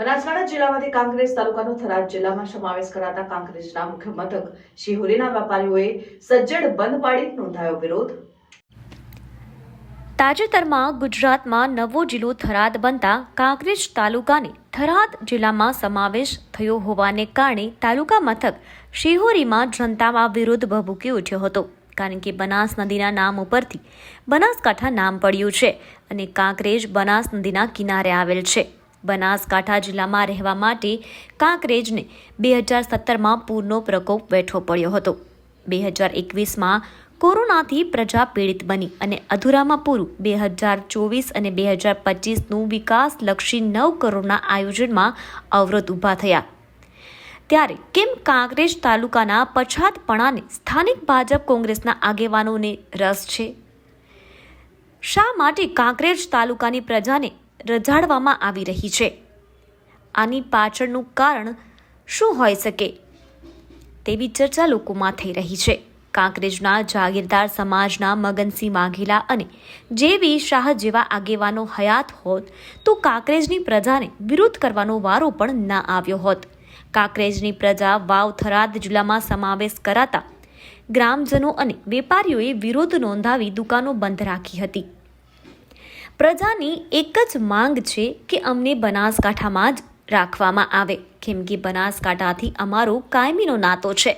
બનાસકાંઠા જિલ્લામાંથી કાંગ્રેસ તાલુકાનો થરાદ જિલ્લામાં સમાવેશ કરાતા કાંગ્રેસના મુખ્ય મથક શિહોરીના વેપારીઓએ સજ્જડ બંધ પાડી નોંધાયો વિરોધ. તાજેતરમાં ગુજરાતમાં નવો જિલ્લો થરાદ બનતા કાંકરેજ તાલુકાને થરાદ જિલ્લામાં સમાવેશ થયો હોવાને કારણે તાલુકા મથક શિહોરીમાં જનતામાં વિરોધ ભભૂકી ઉઠ્યો હતો. કારણ કે બનાસ નદીના નામ ઉપરથી બનાસકાંઠા નામ પડ્યું છે અને કાંકરેજ બનાસ નદીના કિનારે આવેલ છે. બનાસકાંઠા જિલ્લામાં રહેવા માટે કાંકરેજને બે હજાર સત્તરમાં પૂરનો પ્રકોપ વેઠવો પડ્યો હતો. બે હજાર એકવીસમાં કોરોનાથી પ્રજા પીડિત બની અને અધૂરામાં પૂરું બે હજાર ચોવીસ અને બે હજાર પચીસનું વિકાસલક્ષી નવ કરોડના આયોજનમાં અવરોધ ઊભા થયા. ત્યારે કેમ કાંકરેજ તાલુકાના પછાતપણાને સ્થાનિક ભાજપ કોંગ્રેસના આગેવાનોને રસ છે? શા માટે કાંકરેજ તાલુકાની પ્રજાને રજાડવામાં આવી રહી છે. આની પાછળનું કારણ શું હોઈ શકે? તેવી ચર્ચા લોકોમાં થઈ રહી છે. કાંકરેજના જાગીરદાર સમાજના મગનસિંહ વાઘેલા અને જેવી શાહ જેવા આગેવાનો હયાત હોત, તો કાંકરેજની પ્રજાને વિરોધ કરવાનો વારો પણ ના આવ્યો હોત. કાંકરેજની પ્રજા વાવ થરાદ જિલ્લામાં સમાવેશ કરાતા ગ્રામજનો અને વેપારીઓએ વિરોધ નોંધાવી દુકાનો બંધ રાખી હતી. પ્રજાની એક જ માંગ છે કે અમને બનાસકાંઠામાં જ રાખવામાં આવે. કેમ કે બનાસકાંઠાથી અમારો કાયમીનો નાતો છે.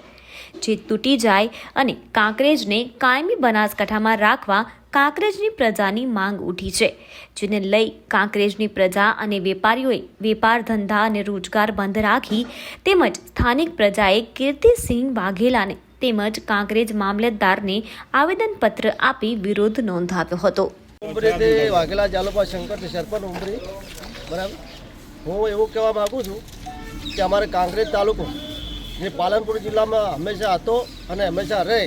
જે તૂટી જાય અને કાંકરેજને કાયમી બનાસકાંઠામાં રાખવા કાંકરેજની પ્રજાની માંગ ઉઠી છે, જેને લઈ કાંકરેજની પ્રજા અને વેપારીઓએ વેપાર ધંધા અને રોજગાર બંધ રાખી તેમજ સ્થાનિક પ્રજાએ કીર્તિસિંહ વાઘેલાને તેમજ કાંકરેજ મામલતદારને આવેદનપત્ર આપી વિરોધ નોંધાવ્યો હતો. ઉમરીથી વાઘેલા જાલોપા શંકરથી સરપંચ ઉમરી. બરાબર? હું એવું કહેવા માગું છું કે અમારે કાંકરેજ તાલુકો જે પાલનપુર જિલ્લામાં હંમેશા હતો અને હંમેશા રહે,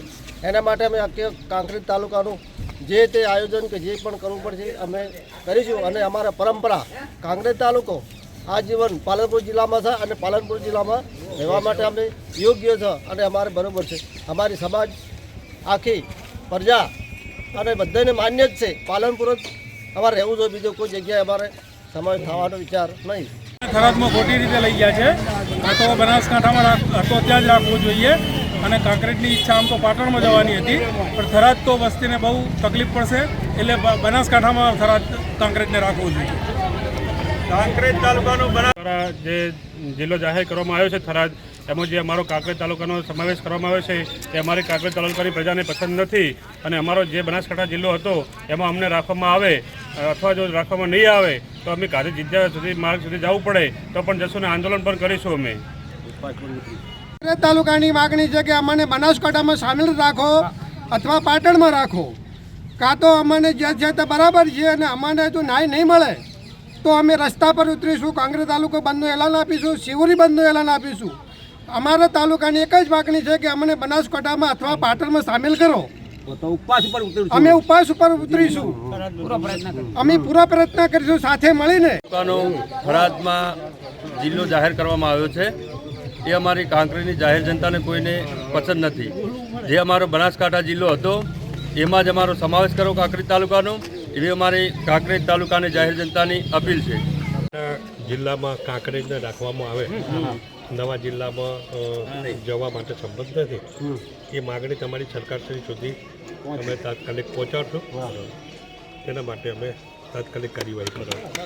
એના માટે અમે આખી કાંકરેજ તાલુકાનું જે તે આયોજન કે જે પણ કરવું પડશે અમે કરીશું. અને અમારા પરંપરા, કાંકરેજ તાલુકો આજીવન પાલનપુર જિલ્લામાં છે અને પાલનપુર જિલ્લામાં રહેવા માટે અમે યોગ્ય છે અને અમારે બરાબર છે. અમારી સમાજ આખી પ્રજા અને બધાને માન્ય જ છે. પાલનપુર અમારે રહેવું જોઈએ. બીજો કોઈ જગ્યાએ અમારે સમાવેશ થવાનો વિચાર નહીં. થરાદમાં ખોટી રીતે લઈ ગયા છે. આ તો બનાસકાંઠામાં હતો ત્યાં જ રાખવું જોઈએ. અને કાંકરેજની ઈચ્છા આમ તો પાટણમાં જવાની હતી. પણ થરાદ તો વસ્તીને બહુ તકલીફ પડશે. એટલે બનાસકાંઠામાં થરાદ કાંકરેજને રાખવું જોઈએ. કાંકરેજ તાલુકાનો દ્વારા જે જિલ્લો જાહેર કરવામાં આવ્યો છે થરાદ એમાં જે અમારો કાંકરેજ તાલુકાનો સમાવેશ કરવામાં આવ્યો છે એ અમારી કાંકરેજ તાલુકાની પ્રજાને પસંદ નથી અને અમારો જે બનાસકાંઠા જિલ્લો હતો એમાં અમને રાખવામાં આવે અથવા જો રાખવામાં નહીં આવે તો અમે કાઢી જિજ્જા સુધી માર્ગ સુધી જવું પડે તો પણ જશું ને આંદોલન પણ કરીશું અમે. કાંકરેજ તાલુકાની માગણી છે કે અમને બનાસકાંઠામાં સામેલ રાખો અથવા પાટણમાં રાખો. કાં તો અમને જ્યાં જ્યાં તે બરાબર છે અને અમને તો ન્યાય નહીં મળે. તો અમે રસ્તા પર ઉતરીશું કાંગ્રેસ તાલુકો બંધનું એલાન આપીશું શિવરી બંધનું એલાન આપીશું. અમારા તાલુકાની એક જ માગણી છે કે અમને બનાસકાંઠામાં અથવા પાટણમાં સામેલ કરો. અમે ઉપવાસ ઉપર ઉતરીશું. અમે પૂરા પ્રયત્ન કરીશું સાથે મળીને. થરાદમાં જિલ્લો જાહેર કરવામાં આવ્યો છે. એ અમારી કાંકરીની જાહેર જનતાને કોઈને પસંદ નથી. જે અમારો બનાસકાંઠા જિલ્લો હતો એમાં જ અમારો સમાવેશ કરો કાંકરી તાલુકાનો. એવી અમારી કાંકરેજ તાલુકાની જાહેર જનતાની અપીલ છે. જિલ્લામાં કાંકરેજને રાખવામાં આવે. નવા જિલ્લામાં જવા માટે સંબંધ નથી. એ માગણી તમારી સરકારશ્રી સુધી અમે તાત્કાલિક પહોંચાડશું. તેના માટે અમે તાત્કાલિક કાર્યવાહી કરવા.